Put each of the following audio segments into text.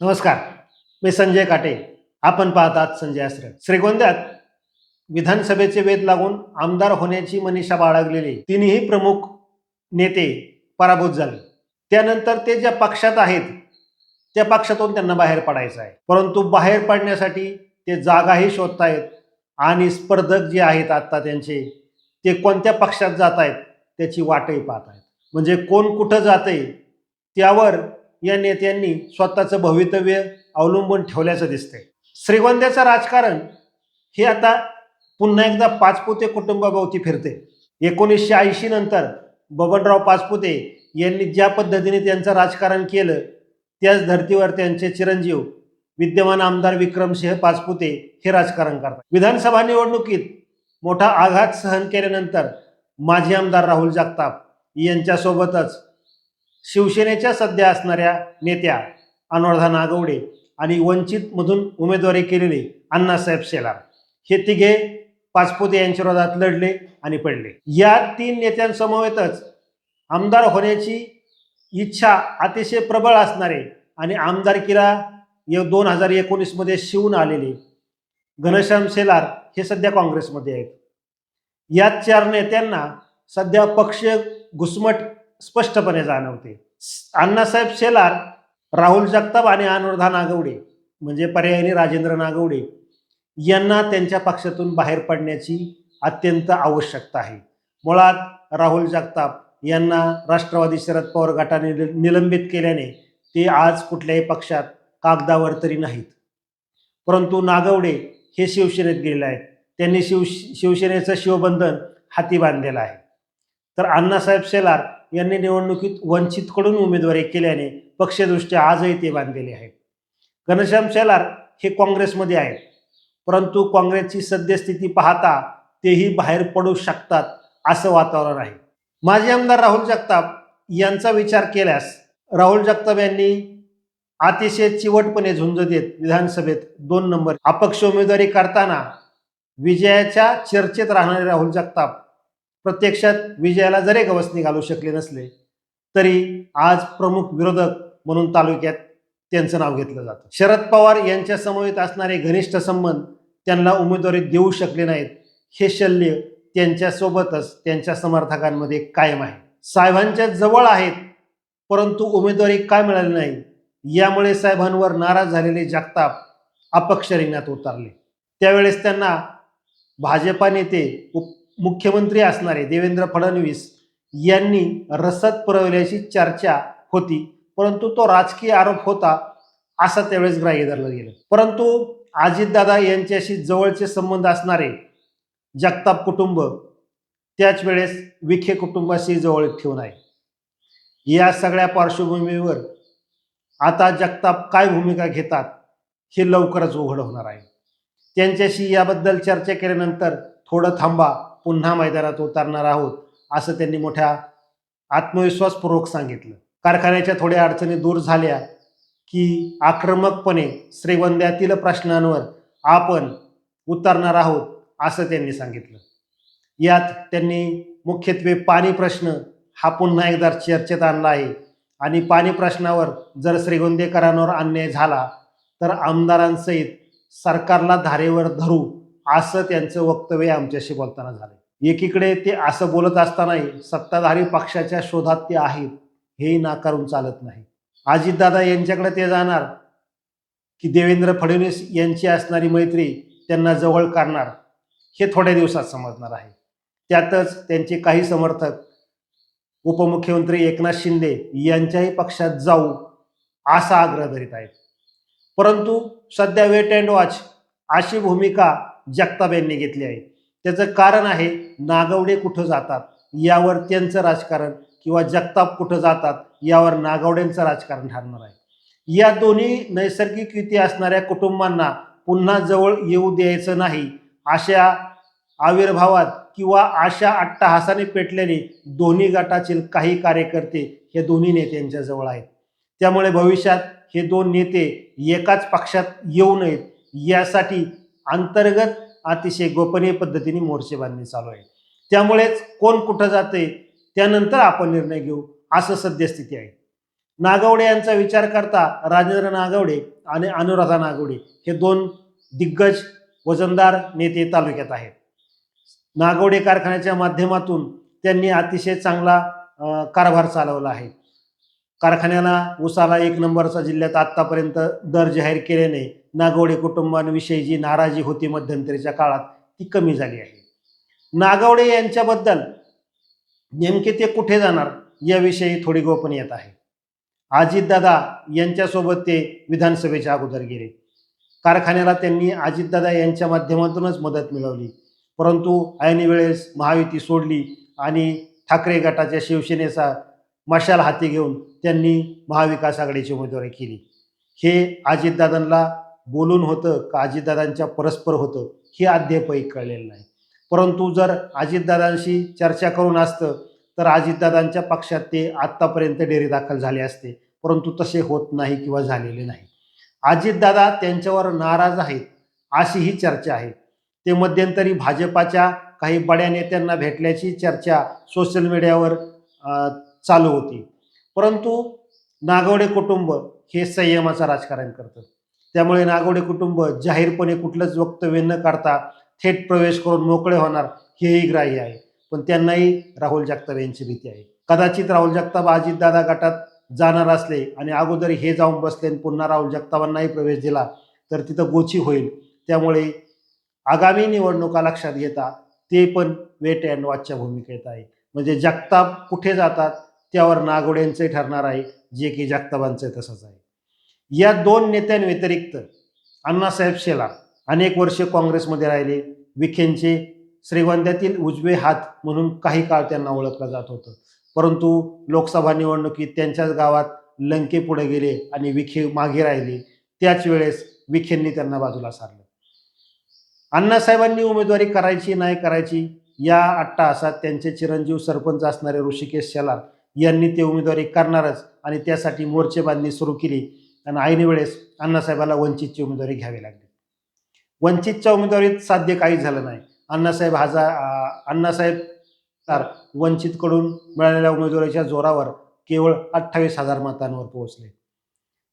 नमस्कार मी संजय काटे. आपण पाहतात संजय आश्रय श्रीगोंद्यात विधानसभेचे वेध लागून आमदार होण्याची मनीषा बाळगलेली तिन्ही प्रमुख नेते पराभूत झाले. त्यानंतर ते ज्या पक्षात आहेत त्या पक्षातून त्यांना बाहेर पडायचं आहे. परंतु बाहेर पडण्यासाठी ते जागाही शोधतायत आणि स्पर्धक जे आहेत आत्ता त्यांचे ते कोणत्या पक्षात जात आहेत त्याची वाटही पाहत आहेत म्हणजे कोण कुठं जातंय त्यावर या नेत्यांनी स्वतःचं भवितव्य अवलंबून ठेवल्याचं दिसतंय. श्रीगोंद्याचं राजकारण हे आता पुन्हा एकदा पाचपुते कुटुंबाभोवती फिरते एकोणीसशे ऐंशी नंतर बबनराव पाचपुते यांनी ज्या पद्धतीने त्यांचं राजकारण केलं त्याच धर्तीवर त्यांचे चिरंजीव विद्यमान आमदार विक्रमसिंह पाचपुते हे राजकारण करतात. विधानसभा निवडणुकीत मोठा आघात सहन केल्यानंतर माजी आमदार राहुल जगताप यांच्यासोबतच शिवसेनेच्या सध्या असणाऱ्या नेत्या अनुराधा नागवडे आणि वंचितमधून उमेदवारी केलेले अण्णासाहेब शेलार. हे तिघे पाचपुते यांच्या विरोधात लढले आणि पडले. या तीन नेत्यांसमवेतच आमदार होण्याची इच्छा अतिशय प्रबळ असणारे आणि आमदारकीला दोन हजार एकोणीसमध्ये शिवून आलेले घनश्याम शेलार हे सध्या काँग्रेसमध्ये आहेत. या चार नेत्यांना सध्या पक्ष घुसमट स्पष्टपणे जाणवते. अण्णासाहेब शेलार राहुल जगताप आणि अनुराधा नागवडे म्हणजे पर्यायी राजेंद्र नागवडे यांना त्यांच्या पक्षातून बाहेर पडण्याची अत्यंत आवश्यकता आहे. मुळात राहुल जगताप यांना राष्ट्रवादी शरद पवार गटाने निल- निलंबित केल्याने ते आज कुठल्याही पक्षात कागदावर तरी नाहीत. परंतु नागवडे हे शिवसेनेत गेलेले आहेत. त्यांनी शिव शिवसेनेचं शिवबंधन हाती बांधलेलं आहे. तर अण्णासाहेब शेलार यांनी निवडणुकीत वंचितकडून उमेदवारी केल्याने पक्षदृष्ट्या आजही ते बांधलेले आहेत. घनश्याम शेलार हे काँग्रेसमध्ये आहेत. परंतु काँग्रेसची सद्यस्थिती पाहता तेही बाहेर पडू शकतात असं वातावरण आहे. माजी आमदार राहुल जगताप यांचा विचार केल्यास राहुल जगताप यांनी अतिशय चिवटपणे झुंज देत विधानसभेत दोन नंबर अपक्ष उमेदवारी करताना विजयाच्या चर्चेत राहणारे राहुल जगताप प्रत्यक्षात विजयाला जरी गवसणी घालू शकले नसले तरी आज प्रमुख विरोधक म्हणून तालुक्यात त्यांचं नाव घेतलं जातं. शरद पवार यांच्या समवेत असणारे घनिष्ठ संबंध त्यांना उमेदवारी देऊ शकले नाहीत हे शल्य त्यांच्यासोबतच त्यांच्या समर्थकांमध्ये कायम आहे. साहेबांच्या जवळ आहेत परंतु उमेदवारी काय मिळाली नाही? यामुळे साहेबांवर नाराज झालेले जगताप अपक्ष रिंगणात उतरले. त्यावेळेस त्यांना भाजपा नेते उप मुख्यमंत्री असणारे देवेंद्र फडणवीस यांनी रसद पुरवल्याची चर्चा होती. परंतु तो राजकीय आरोप होता असं त्यावेळेस ग्राह्य धरलं गेलं. परंतु अजितदादा यांच्याशी जवळचे संबंध असणारे जगताप कुटुंब त्याच वेळेस विखे कुटुंबाशी जवळ ठेवून आहे. या सगळ्या पार्श्वभूमीवर आता जगताप काय भूमिका घेतात हे लवकरच उघड होणार आहे. त्यांच्याशी याबद्दल चर्चा केल्यानंतर थोडं थांबा. पुन्हा मैदानात उतरणार आहोत असं त्यांनी मोठ्या आत्मविश्वासपूर्वक सांगितलं. कारखान्याच्या थोड्या अडचणी दूर झाल्या की आक्रमकपणे श्रीगोंद्यातील प्रश्नांवर आपण उतरणार आहोत असं त्यांनी सांगितलं. यात त्यांनी मुख्यत्वे पाणी प्रश्न हा पुन्हा एकदा चर्चेत आणला आहे. आणि पाणी प्रश्नावर जर श्रीगोंदेकरांवर अन्याय झाला तर आमदारांसहित सरकारला धारेवर धरू असं त्यांचं वक्तव्य आमच्याशी बोलताना झालं एकीकडे ते असं बोलत असतानाही सत्ताधारी पक्षाच्या शोधात ते आहेत हेही नाकारून चालत नाही. अजितदादा यांच्याकडे ते जाणार की देवेंद्र फडणवीस यांची असणारी मैत्री त्यांना जवळ करणार हे थोड्या दिवसात समजणार आहे. त्यातच त्यांचे काही समर्थक उपमुख्यमंत्री एकनाथ शिंदे यांच्याही पक्षात जाऊ असा आग्रह धरीत आहेत. परंतु सध्या वेट अँड वॉच अशी भूमिका जगताप यांनी घेतली आहे. त्याचं कारण आहे नागवडे कुठं जातात? यावर त्यांचं राजकारण किंवा जगताप कुठं जातात? यावर नागवड्यांचं राजकारण ठरणार आहे. या दोन्ही नैसर्गिक युती असणाऱ्या कुटुंबांना पुन्हा जवळ येऊ द्यायचं नाही अशा आविर्भावात किंवा अशा अट्टहासाने पेटलेले दोन्ही गटातील काही कार्यकर्ते हे दोन्ही नेत्यांच्या जवळ आहेत. त्यामुळे भविष्यात हे दोन नेते एकाच पक्षात येऊ नयेत यासाठी अंतर्गत अतिशय गोपनीय पद्धतीने मोर्चे बांधणी चालू आहे. त्यामुळेच कोण कुठं जाते त्यानंतर आपण निर्णय घेऊ असं सद्यस्थिती आहे. नागवडे यांचा विचार करता राजेंद्र नागवडे आणि अनुराधा नागवडे हे दोन दिग्गज वजनदार नेते तालुक्यात आहेत. नागवडे कारखान्याच्या माध्यमातून त्यांनी अतिशय चांगला कारभार चालवला आहे. कारखान्याला उसाला एक नंबरचा जिल्ह्यात आत्तापर्यंत दर जाहीर केल्याने नागवडे कुटुंबांविषयी जी नाराजी होती मध्यंतरीच्या काळात. ती कमी झाली आहे. नागवडे यांच्याबद्दल नेमके ते कुठे जाणार याविषयी थोडी गोपनीयता आहे. अजितदादा यांच्यासोबत ते विधानसभेच्या अगोदर गेले. कारखान्याला त्यांनी अजितदादा यांच्या माध्यमातूनच मदत मिळवली. परंतु ऐन वेळेस महायुती सोडली आणि ठाकरे गटाच्या शिवसेनेचा मशाल हाती घेऊन त्यांनी महाविकास आघाडीची उमेदवारी केली. हे अजितदादांना बोलून होतं का अजितदादांच्या परस्पर होतं हे अद्यापही कळलेलं नाही. परंतु जर अजितदादांशी चर्चा करून असतं तर अजितदादांच्या पक्षात ते आत्तापर्यंत डेरी दाखल झाले असते. परंतु तसे होत नाही किंवा झालेले नाही. अजितदादा त्यांच्यावर नाराज आहेत अशी ही चर्चा आहे. ते मध्यंतरी भाजपाच्या काही बड्या नेत्यांना भेटल्याची चर्चा सोशल मीडियावर चालू होती. परंतु नागवडे कुटुंब हे संयमाचं राजकारण करतं. त्यामुळे नागवडे कुटुंब जाहीरपणे कुठलंच वक्तव्य न काढता थेट प्रवेश करून मोकळे होणार हेही ग्राह्य आहे. पण त्यांनाही राहुल जगताप यांची भीती आहे. कदाचित राहुल जगताप अजितदादा गटात जाणार असले आणि अगोदर हे जाऊन बसले आणि पुन्हा राहुल जगतापांनाही प्रवेश दिला तर तिथं गोची होईल. त्यामुळे आगामी निवडणुका लक्षात घेता ते पण वेट अँड वॉचच्या भूमिकेत आहे. म्हणजे जगताप कुठे जातात त्यावर नागोड्यांचंही ठरणार आहे जे की जगतापांचं तसंच आहे. या दोन नेत्यांव्यतिरिक्त अण्णासाहेब शेलार अनेक वर्षे काँग्रेसमध्ये राहिले. विखेंचे श्रीगोंद्यातील उजवे हात म्हणून काही काळ त्यांना ओळखलं जात होतं. परंतु लोकसभा निवडणुकीत त्यांच्याच गावात लंके पुढे गेले आणि विखे मागे राहिले. त्याच वेळेस विखेंनी त्यांना बाजूला सारलं. अण्णासाहेबांनी उमेदवारी करायची नाही करायची या अट्टाहासात त्यांचे चिरंजीव सरपंच असणारे ऋषिकेश शेलार यांनी ते उमेदवारी करणारच आणि त्यासाठी मोर्चेबांधणी सुरू केली. आणि ऐन वेळेस अण्णासाहेबाला वंचितची उमेदवारी घ्यावी लागली. वंचितच्या उमेदवारीत साध्य काहीच झालं नाही. अण्णासाहेब हजार अण्णासाहेब तर वंचितकडून मिळालेल्या उमेदवारीच्या जोरावर केवळ अठ्ठावीस हजार मतांवर पोहोचले.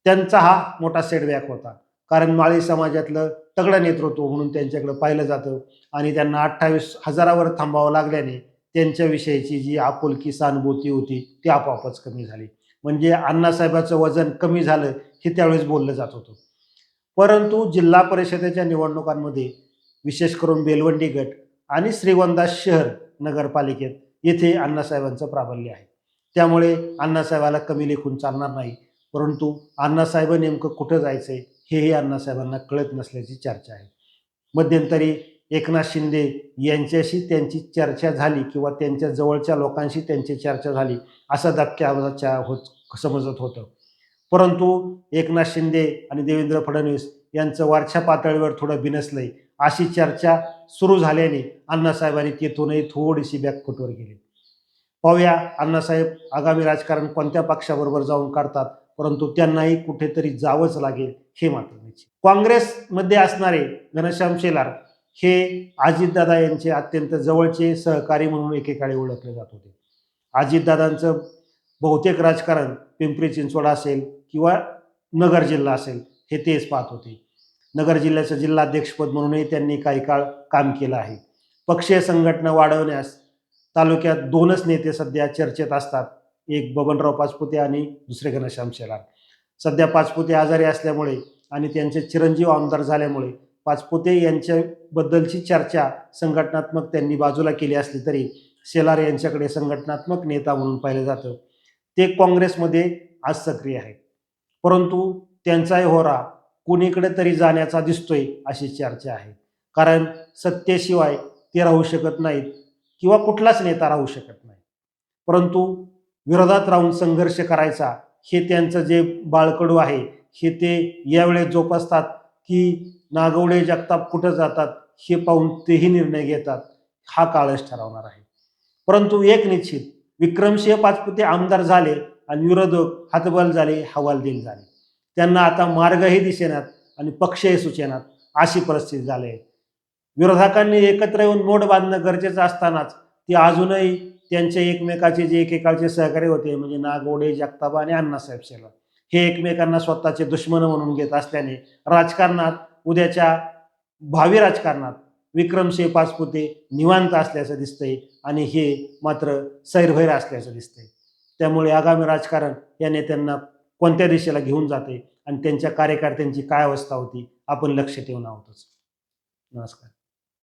त्यांचा हा मोठा सेटबॅक होता. कारण माळी समाजातलं तगडं नेतृत्व म्हणून त्यांच्याकडे पाहिलं जातं आणि त्यांना अठ्ठावीस हजारावर थांबावं लागल्याने त्यांच्याविषयीची जी आपुलकी सहानुभूती होती ती आपोआपच कमी झाली. म्हणजे अण्णासाहेबाचं वजन कमी झालं हे त्यावेळेस बोललं जात होतं. परंतु जिल्हा परिषदेच्या निवडणुकांमध्ये विशेष करून बेलवंडी गट आणि श्रीगोंदा शहर नगरपालिकेत येथे अण्णासाहेबांचं प्राबल्य आहे. त्यामुळे अण्णासाहेबाला कमी लेखून चालणार नाही. परंतु अण्णासाहेब नेमकं कुठं जायचं आहे हेही अण्णासाहेबांना कळत नसल्याची चर्चा आहे. मध्यंतरी एकनाथ शिंदे यांच्याशी त्यांची चर्चा झाली किंवा त्यांच्या जवळच्या लोकांशी त्यांची चर्चा झाली असा धक्क्याच्या होत समजत होतं. परंतु एकनाथ शिंदे आणि देवेंद्र फडणवीस यांचं वरच्या पातळीवर थोडं बिनसलंय अशी चर्चा सुरू झाल्याने अण्णासाहेबांनी तेथूनही थोडीशी बॅकफुटवर गेली. पाहूया अण्णासाहेब आगामी राजकारण कोणत्या पक्षाबरोबर जाऊन करतात परंतु त्यांनाही कुठेतरी जावंच लागेल हे मात्र काँग्रेसमध्ये असणारे घनश्याम शेलार हे अजितदादा यांचे अत्यंत जवळचे सहकारी म्हणून एकेकाळी ओळखले जात होते. अजितदादांचं बहुतेक राजकारण पिंपरी चिंचवड असेल किंवा नगर जिल्हा असेल हे तेच पाहत होते. नगर जिल्ह्याचं जिल्हाध्यक्षपद म्हणूनही त्यांनी काही काळ काम केलं आहे. पक्षीय संघटना वाढवण्यास तालुक्यात दोनच नेते सध्या चर्चेत असतात. एक बबनराव पाचपुते आणि दुसरे घनश्याम शेलार. सध्या पाचपुते आजारी असल्यामुळे आणि त्यांचे चिरंजीव आमदार झाल्यामुळे पाचपुते यांच्याबद्दलची चर्चा संघटनात्मक त्यांनी बाजूला केली असली तरी शेलार यांच्याकडे संघटनात्मक नेता म्हणून पाहिलं जातं. ते काँग्रेसमध्ये आज सक्रिय आहेत. परंतु त्यांचाही होरा कुणीकडे तरी जाण्याचा दिसतोय अशी चर्चा आहे. कारण सत्तेशिवाय ते राहू शकत नाहीत किंवा कुठलाच नेता राहू शकत नाही. परंतु विरोधात राहून संघर्ष करायचा हे त्यांचं जे बाळकडू आहे हे ते यावेळेस जोपासतात की नागवडे जगताप कुठं जातात हे पाहून तेही निर्णय घेतात हा काळच ठरवणार आहे. परंतु एक निश्चित विक्रमसिंह पाचपुते आमदार झाले आणि विरोधक हातबल झाले हवालदिल झाले. त्यांना आता मार्गही दिसेनात आणि पक्षही सुचेनात अशी परिस्थिती झाली आहे. विरोधकांनी एकत्र येऊन मोड बांधणं गरजेचं असतानाच ते अजूनही त्यांचे एकमेकाचे जे एकेकाळचे सहकारी होते म्हणजे नागोडे जगताबा आणि अण्णासाहेब शेलार हे एकमेकांना स्वतःचे दुश्मन म्हणून घेत असल्याने राजकारणात उद्याच्या भावी राजकारणात विक्रमसिंह पाचपुते निवांत असल्याचं दिसतंय आणि हे मात्र सैरभैर असल्याचं दिसतंय. त्यामुळे आगामी राजकारण या नेत्यांना कोणत्या दिशेला घेऊन जाते आणि त्यांच्या कार्यकर्त्यांची काय अवस्था होती आपण लक्ष ठेवून आहोतच. नमस्कार.